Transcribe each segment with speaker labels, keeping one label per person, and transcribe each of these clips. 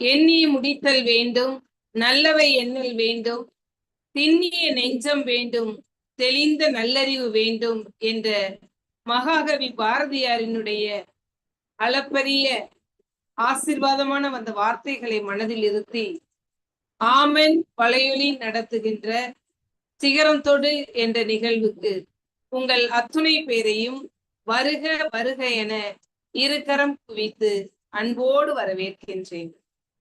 Speaker 1: எண்ணி முடித்தல் வேண்டும் நல்லவை எண்ணல் வேண்டும் திண்ணிய நெஞ்சம் வேண்டும் தெளிந்த நல்லறிவு வேண்டும் என்ற மகாகவி பாரதியாரினுடைய அளப்பரிய ஆசிர்வாதமான அந்த வார்த்தைகளை மனதில் இருத்தி ஆமன் வலையொலி நடத்துகின்ற சிகரம் தொடு என்ற நிகழ்வுக்கு உங்கள் அத்துணை பேரையும் வருக வருக என இருகரம் குவித்து அன்போடு வரவேற்கின்றேன்.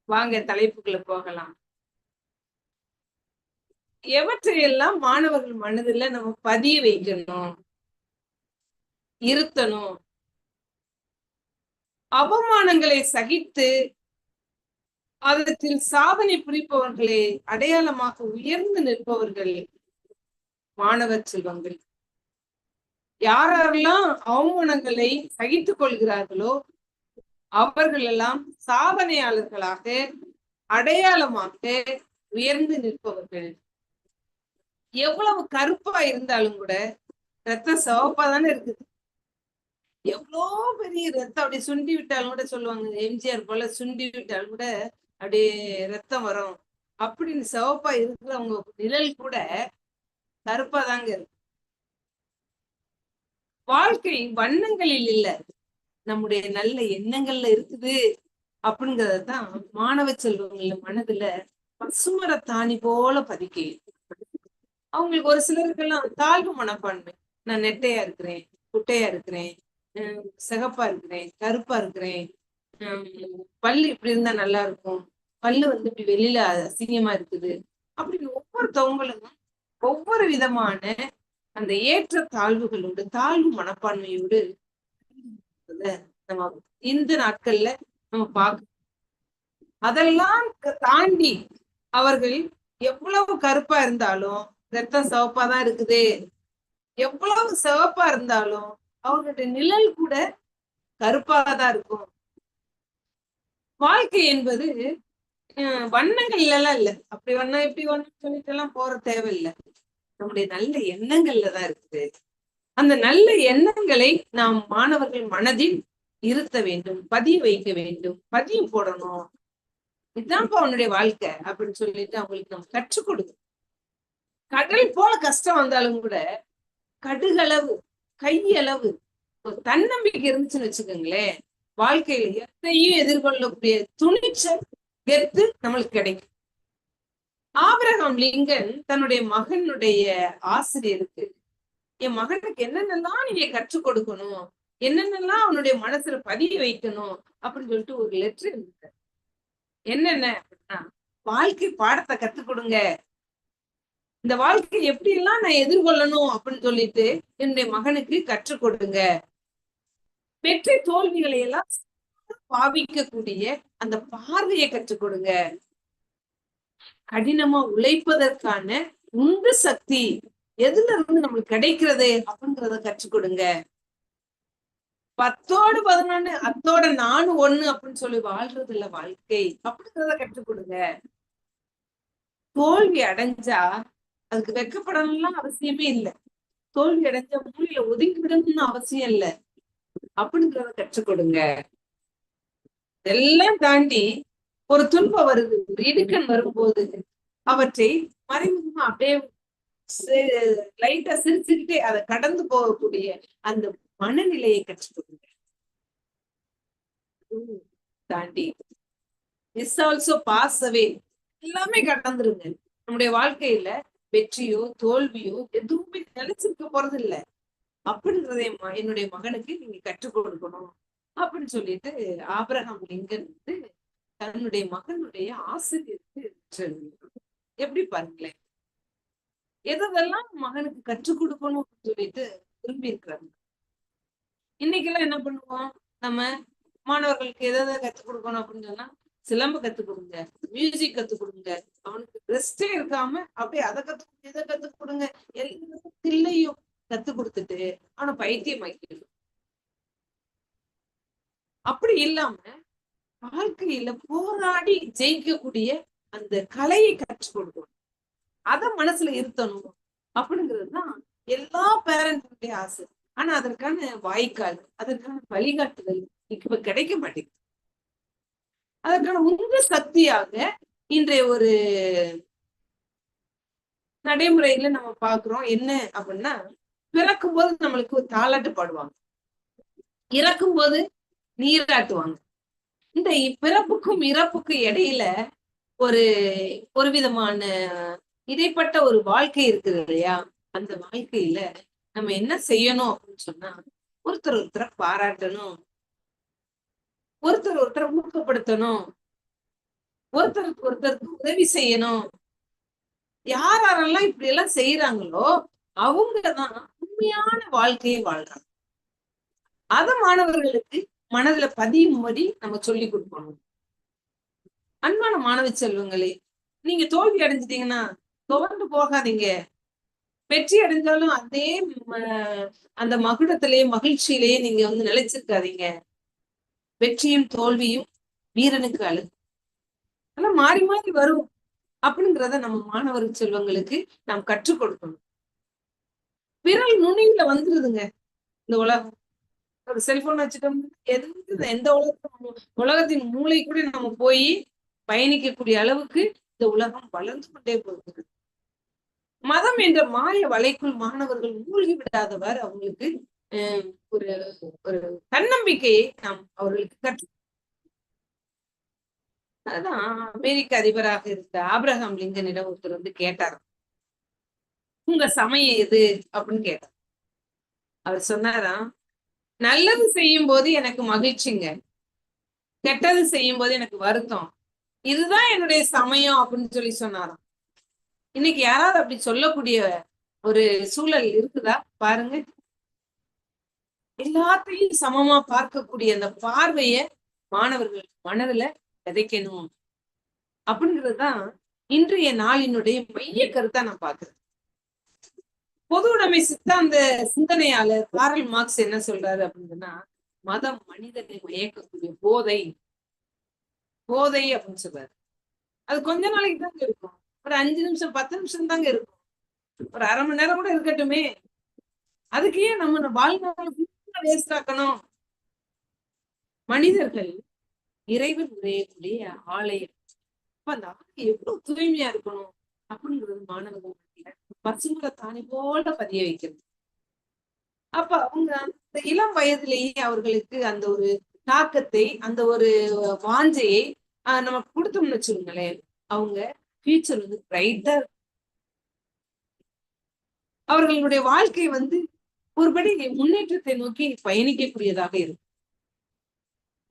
Speaker 1: வாங்க தலைப்புக்குள்ள போகலாம். எவற்றையெல்லாம் மாணவர்கள் மனதில் நம்ம பதிய வைக்கணும்? இருத்தணும்? அவமானங்களை சகித்து அதற்கில் சாதனை புரிப்பவர்களே அடையாளமாக உயர்ந்து நிற்பவர்கள் மாணவர் செல்வங்கள். யாரெல்லாம் அவமானங்களை சகித்துக் கொள்கிறார்களோ அவர்கள் எல்லாம் சாதனையாளர்களாக அடையாளமாக உயர்ந்து நிற்பவர்கள். எவ்வளவு கருப்பா இருந்தாலும் கூட ரத்தம் சிவப்பா தானே இருக்குது. எவ்வளோ பெரிய ரத்தம் அப்படியே சுண்டி விட்டாலும் கூட சொல்லுவாங்க எம்ஜிஆர் போல சுண்டி விட்டாலும் கூட அப்படியே ரத்தம் வரும். அப்படின்னு சிவப்பா இருக்கிறவங்க நிழல் கூட கருப்பா தாங்க இருக்கு. வாழ்க்கை வண்ணங்களில் இல்ல. நம்முடைய நல்ல எண்ணங்கள்ல இருக்குது அப்படிங்கறதான் மாணவ செல்வங்கள மனதுல பசுமர தாணி போல பதிக்க. அவங்களுக்கு ஒரு சிலருக்கெல்லாம் தாழ்வு மனப்பான்மை. நான் நெட்டையா இருக்கிறேன் குட்டையா இருக்கிறேன் சிகப்பா இருக்கிறேன் கருப்பா இருக்கிறேன் பல்லு இப்படி இருந்தா நல்லா இருக்கும் பல்லு வந்து இப்படி வெளியில அசிங்கமா இருக்குது. அப்படின்னு ஒவ்வொருத்தவங்களும் ஒவ்வொரு விதமான அந்த ஏற்ற தாழ்வுகளோடு தாழ்வு மனப்பான்மையோடு நம்ம இந்த நாட்கள்ல நம்ம பார்க்க அதெல்லாம் தாண்டி அவர்கள் எவ்வளவு கருப்பா இருந்தாலும் ரத்தம் சிவப்பா தான் இருக்குது. எவ்வளவு சிவப்பா இருந்தாலும் அவர்களுடைய நிழல் கூட கருப்பாக இருக்கும். வாழ்க்கை என்பது வண்ணங்கள்ல எல்லாம் இல்ல. அப்படி வண்ணம் எப்படி வண்ணம் சொல்லிட்டு எல்லாம் போற தேவையில்லை. நம்முடைய நல்ல எண்ணங்கள்ல தான் இருக்குது. அந்த நல்ல எண்ணங்களை நாம் மாணவர்கள் மனதில் இருத்த வேண்டும் பதிய வைக்க வேண்டும் பதியம் போடணும். இதுதான்ப்பா அவனுடைய வாழ்க்கை அப்படின்னு சொல்லிட்டு அவங்களுக்கு நம்ம கற்றுக் கொடுக்கணும். கடல் போல கஷ்டம் வந்தாலும் கூட கடுகளவு கையளவு ஒரு தன்னம்பிக்கை இருந்துச்சுன்னு வச்சுக்கோங்களேன் வாழ்க்கையில எத்தையும் எதிர்கொள்ளக்கூடிய துணிச்சல் கெத்து நம்மளுக்கு கிடைக்கும். ஆபிரகாம் லிங்கன் தன்னுடைய மகனுடைய ஆசிரியருக்கு என் மகனுக்கு என்னென்னலாம் நீங்க கற்றுக் கொடுக்கணும்? என்னென்னலாம் அவனுடைய மனசுல பதிய வைக்கணும்? அப்படின்னு சொல்லிட்டு ஒரு லெட்டர் இருந்தது. என்னென்ன? அப்படின்னா வாழ்க்கை பாடத்தை கத்துக் கொடுங்க. இந்த வாழ்க்கை எப்படி எல்லாம் நான் எதிர்கொள்ளணும்? அப்படின்னு சொல்லிட்டு என்னுடைய மகனுக்கு கற்றுக் கொடுங்க. பெற்ற தோல்விகளை எல்லாம் பாவிக்கக்கூடிய அந்த பார்வையை கற்றுக் கொடுங்க. கடினமா உழைப்பதற்கான உந்து சக்தி. எதுல இருந்து நம்மளுக்கு கிடைக்கிறது அப்படிங்கறத கற்றுக் கொடுங்க. பத்தோடு பதினொன்னு அத்தோட நானு ஒண்ணு அப்படின்னு சொல்லி வாழ்றது இல்ல வாழ்க்கை. அப்படிங்கிறத கற்றுக் கொடுங்க. தோல்வி அடைஞ்சா அதுக்கு வெக்கப்படணும்லாம் அவசியமே இல்லை. தோல்வி அடைஞ்ச மூலையில ஒதுங்கி விடணும்னு அவசியம் இல்லை. அப்படிங்கிறத கற்றுக் கொடுங்க. எல்லாம் தாண்டி ஒரு துன்பம் வருது. இடுக்கன் வரும்போது அவற்றை மறைமுகமா அப்படியே லைட்டா சிரிச்சுக்கிட்டே அதை கடந்து போகக்கூடிய அந்த மனநிலையை கற்றுக் கொடுங்க தாண்டி இஸ் ஆல்சோ பாஸ் அவே எல்லாமே கடந்துருங்க. நம்முடைய வாழ்க்கையில வெற்றியோ தோல்வியோ எதுவுமே நினைச்சிருக்க போறது இல்ல அப்படின்றதை என்னுடைய மகனுக்கு நீங்க கற்றுக் கொடுக்கணும் அப்படின்னு சொல்லிட்டு ஆபிரகாம் லிங்கன் வந்து தன்னுடைய மகனுடைய ஆசிரியருக்கு எப்படி பாருங்களேன். எதெல்லாம் மகனுக்கு கற்றுக் கொடுக்கணும் அப்படின்னு சொல்லிட்டு விரும்பி இருக்கிறாங்க இன்னைக்கு எல்லாம் என்ன பண்ணுவோம்? நம்ம மாணவர்களுக்கு எதை கத்துக் கொடுக்கணும் அப்படின்னு சொன்னா சிலம்பு கத்துக் கொடுங்க மியூசிக் கத்துக் கொடுங்க. அவனுக்கு ரெஸ்டே இருக்காம அப்படியே அதை கத்து இதை கத்துக் கொடுங்க. எல்லாரும் தில்லையும் கத்து கொடுத்துட்டு அவனை பைத்தியம் ஆக்கிடும் அப்படி இல்லாம வாழ்க்கையில போராடி ஜெயிக்கக்கூடிய அந்த கலையை கற்றுக் கொடுக்கணும். அத மனசுல இருத்தணும். அப்படிங்கிறதுதான் எல்லா பேரண்ட்ஸுடைய ஆசை. ஆனா அதற்கான வாய்க்கால் அதற்கான வழிகாட்டுதல் இப்ப கிடைக்க மாட்டேங்குது. அதற்கான உங்க சக்தியாக இன்றைய ஒரு நடைமுறையில நம்ம பாக்குறோம் என்ன அப்படின்னா பிறக்கும் போது நம்மளுக்கு ஒரு தாலாட்டு பாடுவாங்க. இறக்கும் போது நீராட்டுவாங்க. இந்த பிறப்புக்கும் இறப்புக்கும் இடையில ஒரு ஒரு விதமான இடைப்பட்ட ஒரு வாழ்க்கை இருக்குது இல்லையா? அந்த வாழ்க்கையில நம்ம என்ன செய்யணும் அப்படின்னு சொன்னா ஒருத்தர் ஒருத்தரை பாராட்டணும் ஒருத்தர் ஒருத்தரை ஊக்கப்படுத்தணும் ஒருத்தருக்கு ஒருத்தருக்கு உதவி செய்யணும். யார் யாரெல்லாம் இப்படி எல்லாம் செய்யறாங்களோ அவங்கதான் உண்மையான வாழ்க்கையை வாழ்றாங்க. அத மாணவர்களுக்கு மனதுல பதியும்படி நம்ம சொல்லி கொடுக்கணும். அன்பான மாணவ செல்வங்களே நீங்க தோல்வி அடைஞ்சிட்டீங்கன்னா துவண்டு போகாதீங்க. வெற்றி அடைஞ்சாலும் அதே அந்த மகுடத்திலேயே மகிழ்ச்சியிலேயே நீங்க வந்து நிலைச்சிருக்காதீங்க வெற்றியும் தோல்வியும் வீரனுக்கு அழகு. ஆனா மாறி மாறி வரும் அப்படிங்கிறத நம்ம மாணவர் செல்வங்களுக்கு நாம் கற்றுக் கொடுக்கணும். விரல் நுனியில வந்துருதுங்க இந்த உலகம். ஒரு செல்போன் வச்சுட்டோம் எது எந்த உலகத்தின் உலகத்தின் மூளை கூட நம்ம போய் பயணிக்கக்கூடிய அளவுக்கு இந்த உலகம் வளர்ந்து கொண்டே போகிறது மதம் என்ற மாய வலைக்குள் மாணவர்கள் மூழ்கி விடாதவர் அவங்களுக்கு ஒரு ஒரு தன்னம்பிக்கையை நாம் அவர்களுக்கு கற்று அதான் அமெரிக்க அதிபராக இருந்த ஆப்ரஹாம் லிங்கனிடம் ஒருத்தர் வந்து கேட்டார் உங்க சமயம் எது? அப்படின்னு கேட்டார். அவர் சொன்னாராம் நல்லது செய்யும் போது எனக்கு மகிழ்ச்சிங்க. கெட்டது செய்யும் போது எனக்கு வருத்தம். இதுதான் என்னுடைய சமயம் அப்படின்னு சொல்லி சொன்னாராம். இன்னைக்கு யாராவது அப்படி சொல்லக்கூடிய ஒரு சூழல் இருக்குதா? பாருங்க. எல்லாத்தையும் சமமா பார்க்கக்கூடிய அந்த பார்வைய மாணவர்கள் மனதுல விதைக்கணும். அப்படிங்கிறதுதான் இன்றைய நாளினுடைய மைய கருத்தா நான் பாக்குறேன் பொது உடைமை சித்தாந்த சிந்தனையாளர் காரல் மார்க்ஸ் என்ன சொல்றாரு அப்படின்னா மதம் மனிதனை மயக்கக்கூடிய போதை. போதை அப்படின்னு சொல்றாரு. அது கொஞ்ச நாளைக்கு தாங்க இருக்கும். ஒரு அஞ்சு நிமிஷம் பத்து நிமிஷம் தாங்க இருக்கும். ஒரு அரை மணி நேரம் கூட இருக்கட்டுமே. அதுக்கு ஏன் நம்ம வாழ்நாள் வேஸ்ட் ஆக்கணும்? மனிதர்கள் இறைவன் உரையக்கூடிய ஆலயம். அப்ப அந்த ஆலயம் எவ்வளவு தூய்மையா இருக்கணும் அப்படிங்கிறது மாணவர்கள் பசுங்களை தானி போல பதிய வைக்கிறது. அப்ப அவங்க அந்த இளம் வயதிலேயே அவர்களுக்கு அந்த ஒரு தாக்கத்தை அந்த ஒரு வாஞ்சையை நம்ம கொடுத்தோம்னு வச்சுக்கோங்களேன். அவங்க ஃபியூச்சர் வந்து பிரைட்டா அவர்களுடைய வாழ்க்கை வந்து ஒருபடி முன்னேற்றத்தை நோக்கி பயணிக்கக்கூடியதாக இருக்கும்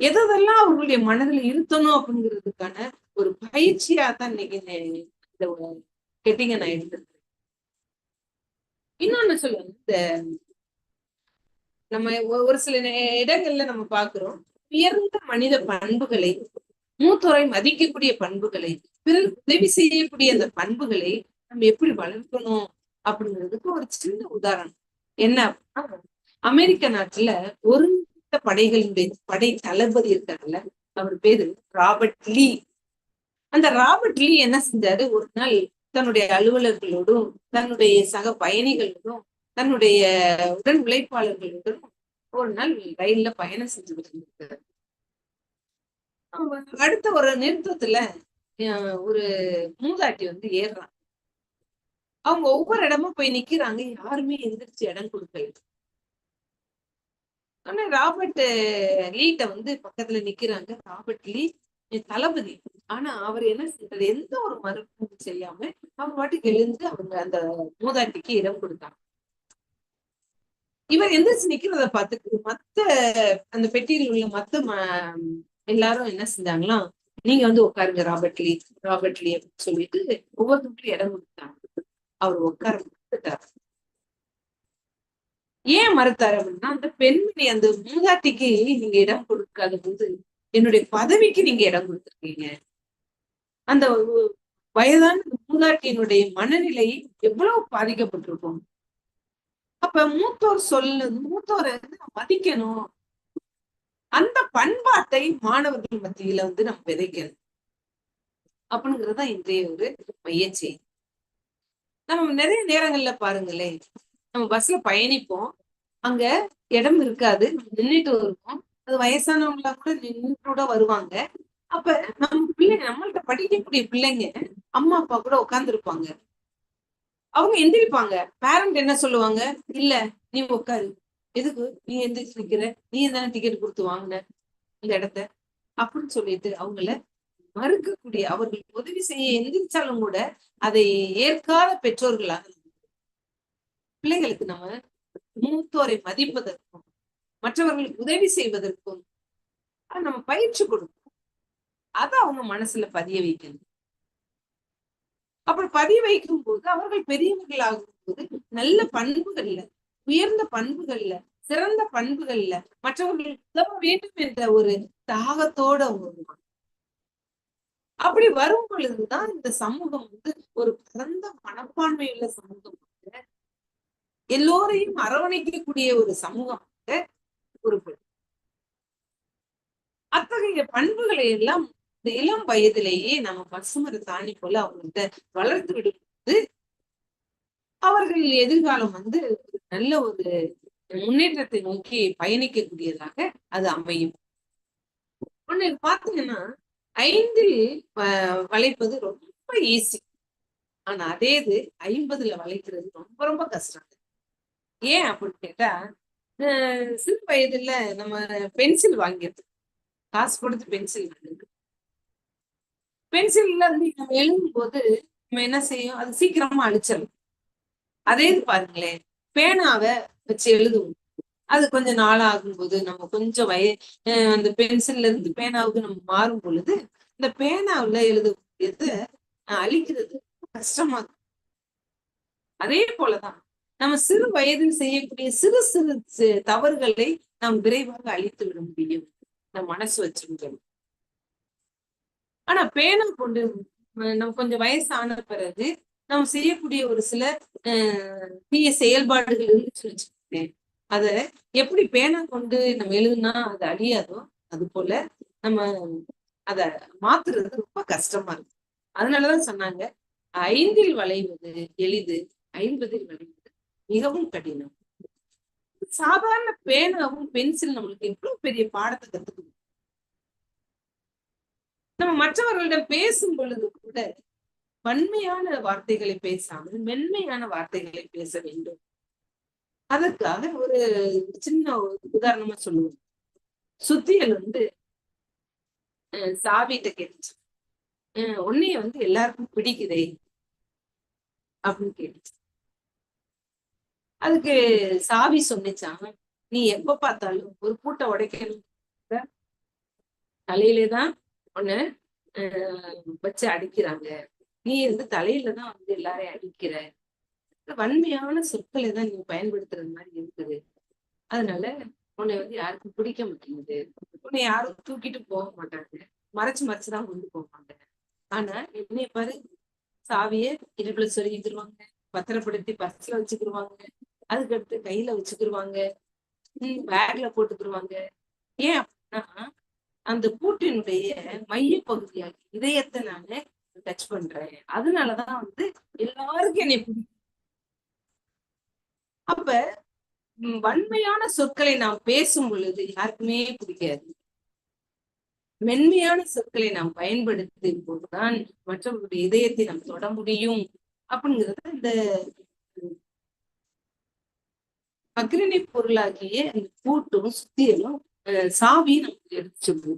Speaker 1: எதெல்லாம் அவர்களுடைய மனதில் இருத்தணும் அப்படிங்கிறதுக்கான ஒரு பயிற்சியா தான் இன்னைக்கு இந்த கெட்டிங்க நான் எடுத்திருக்கேன். இன்னொன்னு சொல்ல இந்த நம்ம ஒரு சில இடங்கள்ல நம்ம பாக்குறோம் உயர்ந்த மனித பண்புகளை மூத்தோரை மதிக்கக்கூடிய பண்புகளை பிறர் உதவி செய்யக்கூடிய அந்த பண்புகளை நம்ம எப்படி வளர்க்கணும் அப்படிங்கிறதுக்கு ஒரு சின்ன உதாரணம். என்ன அமெரிக்க நாட்டுல ஒருங்கிணைந்த படைகளினுடைய படை தளபதி இருக்காங்கல்ல அவர் பேரு ராபர்ட் லீ. அந்த ராபர்ட் லீ என்ன செஞ்சாரு? ஒரு நாள் தன்னுடைய அலுவலர்களோடும் தன்னுடைய சக பயணிகளோடும் தன்னுடைய உடன் உழைப்பாளர்களோடும் ஒரு நாள் ரயில்ல பயணம் செஞ்சு இருந்திருக்காரு அடுத்த ஒரு நிறுத்தத்துல ஒரு மூதாட்டி வந்து ஏறுறாங்க அவங்க ஒவ்வொரு இடமும் போய் நிக்கிறாங்க. யாருமே எந்திரிச்சு இடம் கொடுக்கல. ஆனா ராபர்ட் லீட்ட வந்து பக்கத்துல நிக்கிறாங்க. ராபர்ட் லீ தளபதி. ஆனா அவர் என்ன செய்யறது எந்த ஒரு மறுப்பும் செய்யாம அவர் பாட்டுக்கு எழுந்து அவங்க அந்த மூதாட்டிக்கு இடம் கொடுத்தாங்க இவர் எந்திரிச்சு நிக்கிறத பார்த்துட்டு மத்த அந்த பெட்டியில் உள்ள மத்த எல்லாரும் என்ன செஞ்சாங்களா நீங்க வந்து உட்காருங்க ராபர்ட்லி ராபர்ட்லி அப்படின்னு சொல்லிட்டு ஒவ்வொருத்தருக்கும் இடம் கொடுத்தாங்க. அவர் உட்கார மறுத்துட்டார். ஏன் மறுத்தார் அப்படின்னா அந்த பெண்மணி அந்த மூதாட்டிக்கு நீங்க இடம் கொடுக்காத போது என்னுடைய பதவிக்கு நீங்க இடம் கொடுத்துருக்கீங்க. அந்த வயதான மூதாட்டியினுடைய மனநிலை எவ்வளவு பாதிக்கப்பட்டிருக்கும்? அப்ப மூத்தோர் சொல்லு மூத்தோரை வந்து மதிக்கணும். அந்த பண்பாட்டை மாணவர்கள் மத்தியில வந்து நம்ம விதைக்கணும். அப்படிங்கறதுதான் இன்றைய ஒரு மையச்சி நம்ம நிறைய நேரங்கள்ல பாருங்களேன் நம்ம பஸ்ல பயணிப்போம். அங்க இடம் இருக்காது நின்றுட்டு வருவோம். அது வயசானவங்களா கூட நின்று கூட வருவாங்க. அப்ப நம்ம பிள்ளைங்க நம்மள்ட்ட படிக்கக்கூடிய பிள்ளைங்க அம்மா அப்பா கூட உட்கார்ந்து இருப்பாங்க அவங்க எந்திரிப்பாங்க. பேரண்ட் என்ன சொல்லுவாங்க? இல்ல நீ உட்காரு. எதுக்கு? நீ எந்திரிச்சு நிக்கிற? நீ தானே டிக்கெட் கொடுத்து வாங்கின இந்த இடத்த? அப்படின்னு சொல்லிட்டு அவங்கள மறுக்கக்கூடிய அவர்களுக்கு உதவி செய்ய எந்திரிச்சாலும் கூட அதை ஏற்காத பெற்றோர்களாக பிள்ளைகளுக்கு நம்ம மூத்தோரை மதிப்பதற்கும் மற்றவர்களுக்கு உதவி செய்வதற்கும் நம்ம பயிற்சி கொடுக்கும் அதை அவங்க மனசுல பதிய வைக்கணும். அப்புறம் பதிய வைக்கும் போது அவர்கள் பெரியவர்கள் ஆகும் போது நல்ல பண்புகள்ல உயர்ந்த பண்புகள்ல சிறந்த பண்புகள்ல மற்றவர்கள் உதவ வேண்டும் என்ற ஒரு தாகத்தோட வருவான் அப்படி வரும் பொழுதுதான் இந்த சமூகம் வந்து ஒரு பரந்த மனப்பான்மை உள்ள சமூகம் எல்லோரையும் அரவணைக்கக்கூடிய ஒரு சமூகம் உருப்படும் அத்தகைய பண்புகளை எல்லாம் இந்த இளம் வயதிலேயே நம்ம பசுமர தாணி போல அவங்கள்ட்ட வளர்த்து விடும்போது அவர்கள் எதிர்காலம் வந்து நல்ல ஒரு முன்னேற்றத்தை நோக்கி பயணிக்கக்கூடியதாக அது அமையும். ஒண்ணு பாத்தீங்கன்னா ஐந்தில் வளைப்பது ரொம்ப ஈஸி ஆனா அதே இது ஐம்பதுல வளைக்கிறது ரொம்ப ரொம்ப கஷ்டம். ஏன் அப்படின்னு கேட்டா சிறு வயதுல நம்ம பென்சில் வாங்கிடுது காசு கொடுத்து பென்சில் வாங்கிருக்கு பென்சில்ல இருந்து நம்ம எழுதும் போது நம்ம என்ன செய்யும்? அது சீக்கிரமா அழிச்சிடும் அதே இது பாருங்களேன். பேனாவை வச்சு எழுதுவோம். அது கொஞ்ச நாளாகும் போது நம்ம கொஞ்சம் வய அந்த பென்சில்ல இருந்து பேனாவுக்கு நம்ம மாறும் பொழுது இந்த பேனாவுல எழுதக்கூடியது அழிக்கிறது கஷ்டமா இருக்கும் அதே போலதான் நம்ம சிறு வயதில் செய்யக்கூடிய சிறு சிறு தவறுகளை நாம் விரைவாக அழித்து விட முடியும். நம்ம மனசு வச்சிருக்கணும் ஆனா பேனா கொண்டு நம்ம கொஞ்சம் வயசான பிறகு நம்ம செய்யக்கூடிய ஒரு சில தீய செயல்பாடுகள் இருந்துச்சு வச்சுக்கோங்க அத எப்படி பேனா கொண்டு நம்ம எழுதுனா அது அழியாதோ அது போல நம்ம அத மாத்துறது ரொம்ப கஷ்டமா இருக்கு. அதனாலதான் சொன்னாங்க ஐந்தில் வளைவது எளிது ஐம்பதில் வளைவது மிகவும் கடினம். சாதாரண பேனாவும் பென்சில் நம்மளுக்கு எவ்வளவு பெரிய பாடத்தை கத்துக்கணும் நம்ம மற்றவர்களிடம் பேசும் பொழுது கூட வன்மையான வார்த்தைகளை பேசாமல் மென்மையான வார்த்தைகளை பேச வேண்டும். அதற்காக ஒரு சின்ன உதாரணமா சொல்லுவோம். சுத்தியல் வந்து சாவிட்ட கேட்டுச்சு. உன்னைய வந்து எல்லாருக்கும் பிடிக்குதே அப்படின்னு கேட்டுச்சு. அதுக்கு சாவி சொன்னிச்சான் நீ எப்ப பார்த்தாலும் ஒரு பூட்டை உடைக்கணும். தலையிலேதான் ஒண்ணு வச்சு அடிக்கிறாங்க. நீ வந்து தலையில தான் வந்து எல்லாரையும் அடிக்கிற. வன்மையான சொற்களை தான் நீ பயன்படுத்துறது மாதிரி இருக்குது. அதனால உன்னை வந்து யாருக்கும் பிடிக்க மாட்டேங்குது. உன்னை யாரும் தூக்கிட்டு போக மாட்டாங்க. மறைச்சு மறைச்சுதான் கொண்டு போவாங்க. ஆனா என்னைய பாரு சாவிய இடுப்புல சொல்லிக்கிருவாங்க பத்திரப்படுத்தி பஸ்ல வச்சுக்கிருவாங்க. அதுக்கடுத்து கையில வச்சுக்கிருவாங்க. பேக்ல போட்டுக்கிருவாங்க. ஏன் அப்படின்னா அந்த பூட்டினுடைய மைய பகுதியாக இதயத்தை நானு டச் பண்றேன். அதனாலதான் வந்து எல்லாருக்கும் என்னை பிடிக்கும். அப்ப வன்மையான சொற்களை நாம் பேசும் பொழுது யாருக்குமே பிடிக்காது. மென்மையான சொற்களை நாம் பயன்படுத்தும் போதுதான் மற்றவர்களுடைய இதயத்தை நாம் தொட முடியும் அப்படிங்கிறத இந்த அக்ரணி பொருளாகிய அந்த கூட்டும் சுத்தியலும் சாவியும் நமக்கு எடுத்து சொல்லி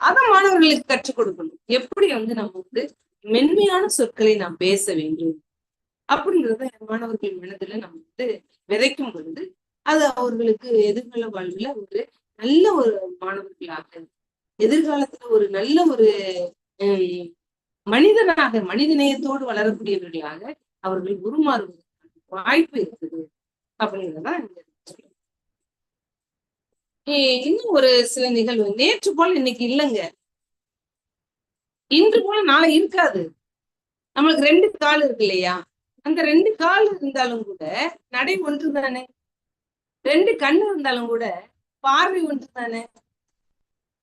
Speaker 1: அதை மாணவர்களுக்கு கற்றுக் கொடுக்கணும். எப்படி வந்து நம்ம வந்து மென்மையான சொற்களை நாம் பேச வேண்டும் அப்படிங்கிறத மாணவர்கள் மனதுல நம்ம வந்து விதைக்கும் பொழுது அது அவர்களுக்கு எதிர்கால வாழ்வுல ஒரு நல்ல ஒரு மாணவர்களாக எதிர்காலத்துல ஒரு நல்ல ஒரு மனிதனாக மனிதநேயத்தோடு வளரக்கூடியவர்களாக அவர்கள் உருமாறுவதற்கான வாய்ப்பு இருக்குது. அப்படிங்கிறதான் இன்னும் ஒரு சில நிகழ்வு. நேற்று போல இன்னைக்கு இல்லைங்க. இன்று போல நாளை இருக்காது. நம்மளுக்கு ரெண்டு கால் இருக்கு இல்லையா? அந்த ரெண்டு கால் இருந்தாலும் கூட நடை ஒன்று தானே? ரெண்டு கண்ணு இருந்தாலும் கூட பார்வை ஒன்று தானே?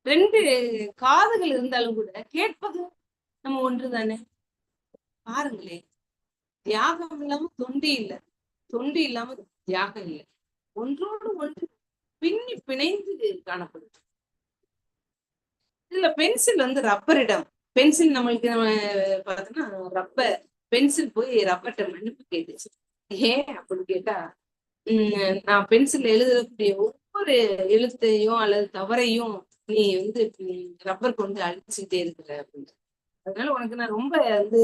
Speaker 1: ரெண்டு காதுகள் இருந்தாலும் கூட கேட்பது நம்ம ஒன்று தானே? பாருங்களே தியாகம் இல்லாம தொண்டி இல்லை. தொண்டி இல்லாம தியாகம் இல்லை. ஒன்றோடு ஒன்று பின்னி பிணைந்து காணப்படுது இதுல பென்சில் வந்து ரப்பரிடம் பென்சில் நம்மளுக்கு நம்ம பார்த்தோம்னா ரப்பர் பென்சில் போய் ரப்பர்ட்ட மன்னிப்பு கேட்டுச்சு. ஏன் அப்படின்னு கேட்டா உம் நான் பென்சில் எழுதக்கூடிய ஒவ்வொரு எழுத்தையும் அல்லது தவறையும் நீ வந்து ரப்பர் கொண்டு அழிச்சுக்கிட்டே இருக்கிற அப்படின்னு. அதனால உனக்கு நான் ரொம்ப வந்து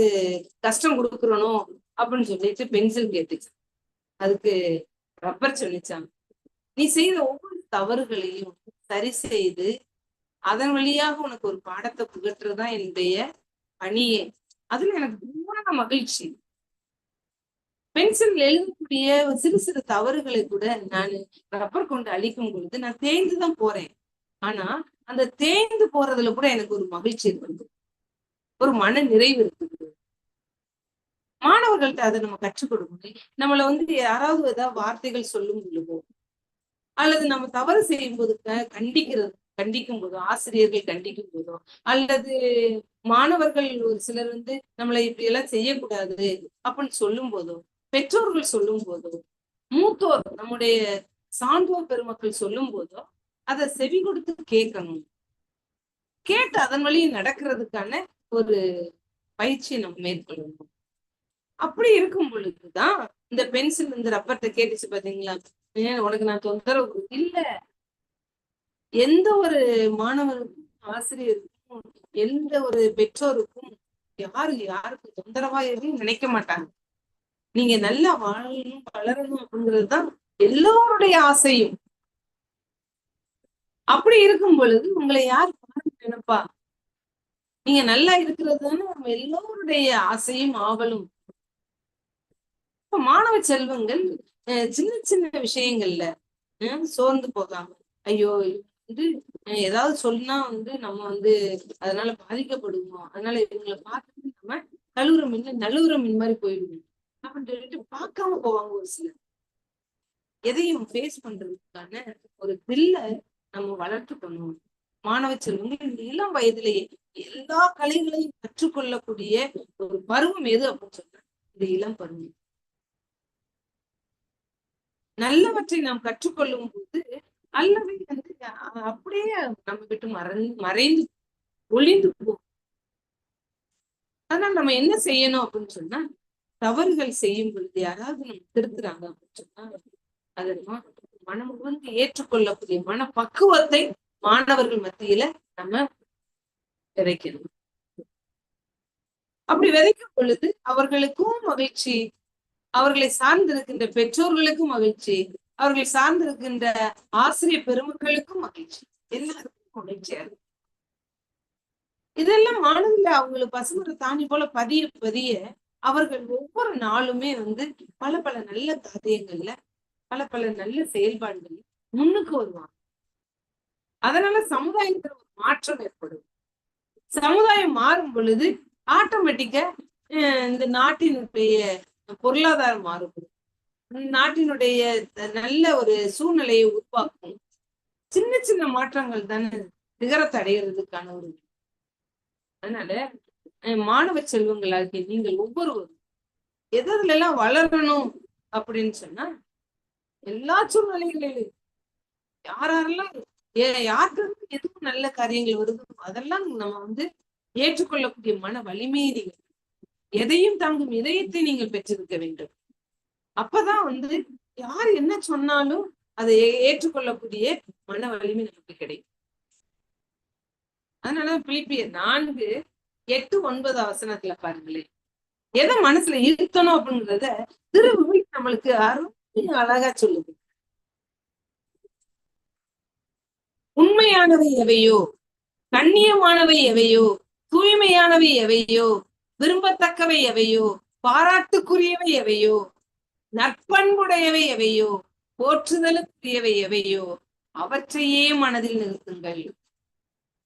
Speaker 1: கஷ்டம் கொடுக்குறனும் அப்படின்னு சொல்லிட்டு பென்சில் கேட்டுச்சு. அதுக்கு ரப்பர் சொல்லிச்சான் நீ செய்த ஒவ்வொரு தவறுகளையும் சரி செய்து அதன் வழியாக உனக்கு ஒரு பாடத்தை புகற்றுறதுதான் என்னுடைய பணியே. அதுல எனக்கு பூரண மகிழ்ச்சி. பென்சில் எழுதக்கூடிய சிறு சிறு தவறுகளை கூட நான் ரப்பர் கொண்டு அழிக்கும் பொழுது நான் தேய்ந்துதான் போறேன். ஆனா அந்த தேய்ந்து போறதுல கூட எனக்கு ஒரு மகிழ்ச்சி இருக்குது ஒரு மன நிறைவு இருக்குது மாணவர்கள்ட்ட அதை நம்ம கற்றுக் கொடுக்கணும். நம்மள வந்து யாராவது ஏதாவது வார்த்தைகள் சொல்லும் பொழுதோ அல்லது நம்ம தவறு செய்யும் போது கண்டிக்கிறது கண்டிக்கும் போதோ ஆசிரியர்கள் கண்டிக்கும் போதோ அல்லது மாணவர்கள் ஒரு சிலர் வந்து நம்மளை இப்படி எல்லாம் செய்யக்கூடாது அப்படின்னு சொல்லும் போதோ பெற்றோர்கள் சொல்லும் போதோ மூத்தோர் நம்முடைய சான்றோர் பெருமக்கள் சொல்லும் போதோ அதை செவி கொடுத்து கேட்கணும். கேட்டு அதன் வழியில் நடக்கிறதுக்கான ஒரு பயிற்சியை நம்ம மேற்கொள்ளணும். அப்படி இருக்கும் பொழுதுதான் இந்த பென்சில் இந்த ரப்பர்ட்ட கேட்டுச்சு பாத்தீங்களா? ஏன் உனக்கு நான் தொந்தரவு? இல்ல. எந்த ஒரு மாணவருக்கும் ஆசிரியருக்கும் எந்த ஒரு பெற்றோருக்கும் யாரு யாருக்கும் தொந்தரவா எதுவும் நினைக்க மாட்டாங்க. நீங்க நல்லா வாழணும் வளரணும் அப்படிங்கிறதுதான் எல்லோருடைய ஆசையும். அப்படி இருக்கும் பொழுது உங்களை யார் நினைப்பா? நீங்க நல்லா இருக்கிறது தானே நம்ம எல்லோருடைய ஆசையும் ஆவலும். இப்ப மாணவ செல்வங்கள் சின்ன சின்ன விஷயங்கள்ல சோர்ந்து போகாம. ஐயோ வந்து ஏதாவது சொன்னா வந்து நம்ம வந்து அதனால பாதிக்கப்படுவோம் அதனால இவங்களை பார்த்துட்டு நம்ம கழுவுற மின் நழுவுற மின் மாதிரி போயிடுவோம். அப்படின்னு சொல்லிட்டு பார்க்காம போவாங்க ஒரு சிலர். எதையும் ஃபேஸ் பண்றதுக்கான ஒரு தில்ல நம்ம வளர்த்துக்கணும் மாணவ செல்வங்கள் இந்த இளம் வயதிலேயே எல்லா கலைகளையும் கற்றுக்கொள்ளக்கூடிய ஒரு பருவம் எது அப்படின்னு சொன்னா இந்த இளம் பருவம். நல்லவற்றை நாம் கற்றுக்கொள்ளும் போது அல்லவை வந்து அப்படியே நம்ம விட்டு மறைந்து மறைந்து ஒளிந்து போகும் அதனால நம்ம என்ன செய்யணும் அப்படின்னு சொன்னா தவறுகள் செய்யும் பொழுது யாராவது நம்ம திருத்துறாங்க அப்படின்னு சொன்னா அதை மனம் வந்து ஏற்றுக்கொள்ளக்கூடிய மன பக்குவத்தை மாணவர்கள் மத்தியில நம்ம விதைக்கணும். அப்படி விதைக்கும் பொழுது அவர்களுக்கும் மகிழ்ச்சி அவர்களை சார்ந்திருக்கின்ற பெற்றோர்களுக்கும் மகிழ்ச்சி. அவர்களை சார்ந்திருக்கின்ற ஆசிரியர் பெருமக்களுக்கும் மகிழ்ச்சி. எல்லாருக்கும் மகிழ்ச்சியா இருக்கு. இதெல்லாம் மாணவர்கள் அவங்களுக்கு பசுமர தாண்டி போல பதிய பதிய அவர்கள் ஒவ்வொரு நாளுமே வந்து பல பல நல்ல காரியங்கள்ல பல பல நல்ல செயல்பாடுகள் முன்னுக்கு வருவாங்க. அதனால சமுதாயத்துல ஒரு மாற்றம் ஏற்படும். சமுதாயம் மாறும் பொழுது ஆட்டோமேட்டிக்கா இந்த நாட்டினுடைய பொருளாதாரம் மாறுபடும். நாட்டினுடைய நல்ல ஒரு சூழ்நிலையை உருவாக்கும். சின்ன சின்ன மாற்றங்கள் தானே நிகரத்தை அடைகிறதுக்கான ஒரு அதனால மாணவ செல்வங்களாகிய நீங்கள் ஒவ்வொருவரும் எதுல எல்லாம் வளரணும் அப்படின்னு சொன்னா எல்லா சூழ்நிலைகளிலும் யாரெல்லாம் யாருக்கு எதுவும் நல்ல காரியங்கள் வருதோ அதெல்லாம் நம்ம வந்து ஏற்றுக்கொள்ளக்கூடிய மன வலிமையை நீங்கள் எதையும் தாங்கும் இதயத்தை நீங்கள் பெற்றிருக்க வேண்டும். அப்பதான் வந்து யார் என்ன சொன்னாலும் அதை ஏற்றுக்கொள்ளக்கூடிய மன வலிமை நமக்கு கிடைக்கும். அதனால பிலிப்பியர் நான்கு எட்டு ஒன்பது அவசனத்துல பாருங்களேன். எதை மனசுல இருக்கணும் அப்படிங்கறத திருவி நம்மளுக்கு அருமை அழகா சொல்லுது. உண்மையானவை எவையோ கண்ணியமானவை எவையோ தூய்மையானவை எவையோ விரும்பத்தக்கவை எவையோ? பாராட்டுக்குரியவை எவையோ? நற்பண்புடையவை எவையோ? போற்றுதலுக்குரியவை எவையோ? அவற்றையே மனதில் நிறுத்துங்கள்.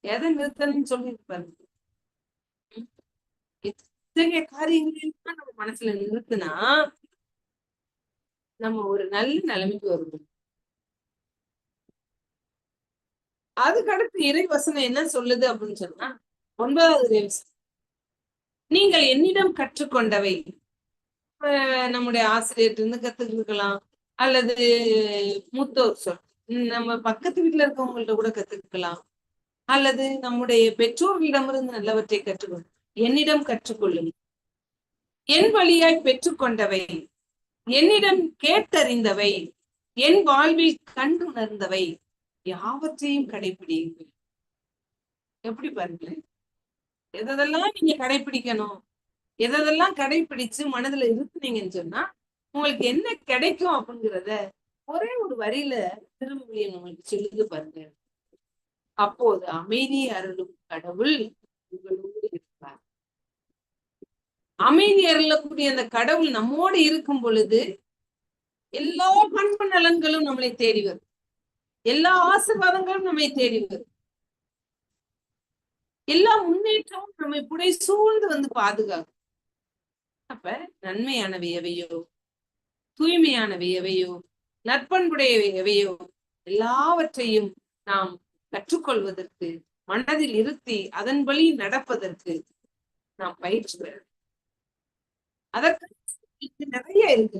Speaker 1: எதை நிறுத்தணும்னு சொல்லியிருப்பாரு? இத்தகைய காரியங்களெல்லாம் நம்ம மனசுல நிறுத்தினா நம்ம ஒரு நல்ல நிலைமைக்கு வருவோம். அதுக்கடுத்து இறை வசனம் என்ன சொல்லுது அப்படின்னு சொன்னா ஒன்பதாவது இறைவசனம். நீங்கள் என்னிடம் கற்றுக்கொண்டவை. நம்முடைய ஆசிரியர்கிட்ட இருந்து கத்துக்கலாம். அல்லது மூத்தோர் சொல் நம்ம பக்கத்து வீட்டுல இருக்கவங்கள்ட்ட கூட கத்துக்கலாம். அல்லது நம்முடைய பெற்றோர்களிடமிருந்து நல்லவற்றை கற்றுக்கொள்ளும் என்னிடம் கற்றுக்கொள்ளும். என் வழியாய் பெற்றுக்கொண்டவை என்னிடம் கேட்டறிந்தவை என் வாழ்வில் கண்டுணர்ந்தவை யாவற்றையும் கடைபிடியுங்கள். எப்படி பாருங்களேன். எதெல்லாம் நீங்க கடைபிடிக்கணும் எதெல்லாம் கடைபிடிச்சு மனதுல இருக்குனீங்கன்னு சொன்னா உங்களுக்கு என்ன கிடைக்கும் அப்படிங்கிறத ஒரே ஒரு வரியில திருமொழியை உங்களுக்கு சொல்லுது பாருங்க. அப்போது அமைதி அருளும் கடவுள் உங்களோடு இருப்பார். அமைதி அருளக்கூடிய அந்த கடவுள் நம்மோடு இருக்கும் பொழுது எல்லா பண்பு நலன்களும் நம்மளை தேடி வரும். எல்லா ஆசீர்வாதங்களும் நம்மை தேடி வரும். எல்லா முன்னேற்றமும் நம்மை புடை சூழ்ந்து வந்து பாதுகாக்கும். அப்ப நன்மையானவை எவையோ? தூய்மையானவை எவையோ? நற்பண்புடையவை எவையோ? எல்லாவற்றையும் நாம் கற்றுக்கொள்வதற்கு மனதில் இருத்தி அதன் வழி நடப்பதற்கு நாம் பயிற்சி பெற அதற்கு நிறைய இருக்கு.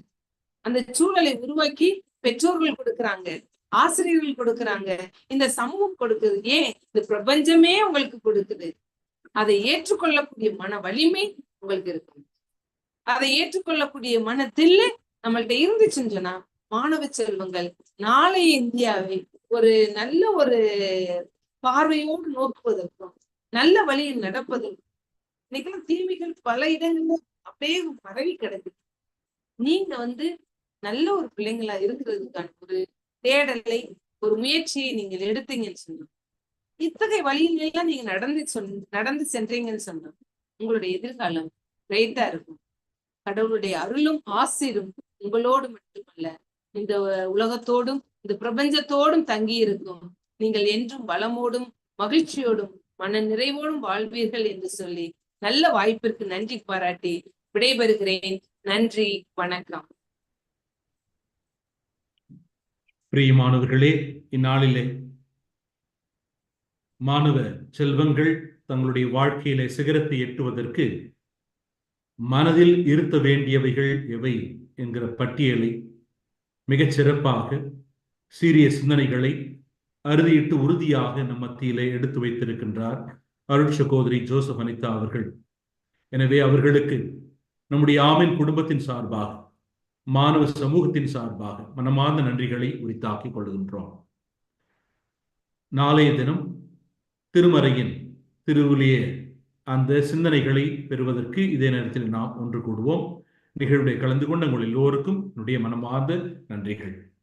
Speaker 1: அந்த சூழலை உருவாக்கி பெற்றோர்கள் கொடுக்கிறாங்க. ஆசிரியர்கள் கொடுக்குறாங்க. இந்த சமூகம் கொடுக்குது. ஏன்? இந்த பிரபஞ்சமே உங்களுக்கு கொடுக்குது. அதை ஏற்றுக்கொள்ளக்கூடிய மன வலிமை உங்களுக்கு இருக்கு. அதை ஏற்றுக்கொள்ளக்கூடிய மனத்தில் நம்மள்ட்ட இருந்துச்சுன்னு சொன்னா மாணவ செல்வங்கள் நாளைய இந்தியாவை ஒரு நல்ல ஒரு பார்வையோடு நோக்குவதற்கும் நல்ல வழியில் நடப்பதற்கும் இன்னைக்கெல்லாம் தீமைகள் பல இடங்கள்ல அப்படியே பரவி கிடக்குது. நீங்க வந்து நல்ல ஒரு பிள்ளைங்களா இருக்கிறதுக்கான ஒரு தேடலை ஒரு முயற்சியை நீங்கள் எடுத்தீங்கன்னு சொன்னோம் இத்தகைய வழியில எல்லாம் நீங்க நடந்து சொன் நடந்து சென்றீங்கன்னு சொன்னோம் உங்களுடைய எதிர்காலம் பிரைட்டா இருக்கும். கடவுளுடைய அருளும் ஆசிரும் உங்களோடு மட்டுமல்ல இந்த உலகத்தோடும் இந்த பிரபஞ்சத்தோடும் தங்கி இருக்கும் நீங்கள் என்றும் வளமோடும் மகிழ்ச்சியோடும் மன நிறைவோடும் வாழ்வீர்கள் என்று சொல்லி நல்ல வாய்ப்பிற்கு நன்றி பாராட்டி விடைபெறுகிறேன். நன்றி வணக்கம்.
Speaker 2: பிரியமானவர்களே இந்நாளிலே மாணவ செல்வங்கள் தங்களுடைய வாழ்க்கையிலே சிகரத்தை எட்டுவதற்கு மனதில் இருத்த வேண்டியவைகள் எவை என்கிற பட்டியலை மிகச் சிறப்பாக சீரிய சிந்தனைகளை அறுதியிட்டு உறுதியாக நம் மத்தியிலே எடுத்து வைத்திருக்கின்றார் அருள் சகோதரி ஜோசப் அனிதா அவர்கள். எனவே அவர்களுக்கு நம்முடைய ஆமின் குடும்பத்தின் சார்பாக மாணவ சமூகத்தின் சார்பாக மனமார்ந்த நன்றிகளை உரித்தாக்கிக் கொள்கின்றோம். நாளைய தினம் திருமறையின் திருவுலிய அந்த சிந்தனைகளை பெறுவதற்கு இதே நேரத்தில் நாம் ஒன்று கூடுவோம். நிகழ்வுடைய கலந்து கொண்ட உங்கள் எல்லோருக்கும் என்னுடைய மனமார்ந்த நன்றிகள்.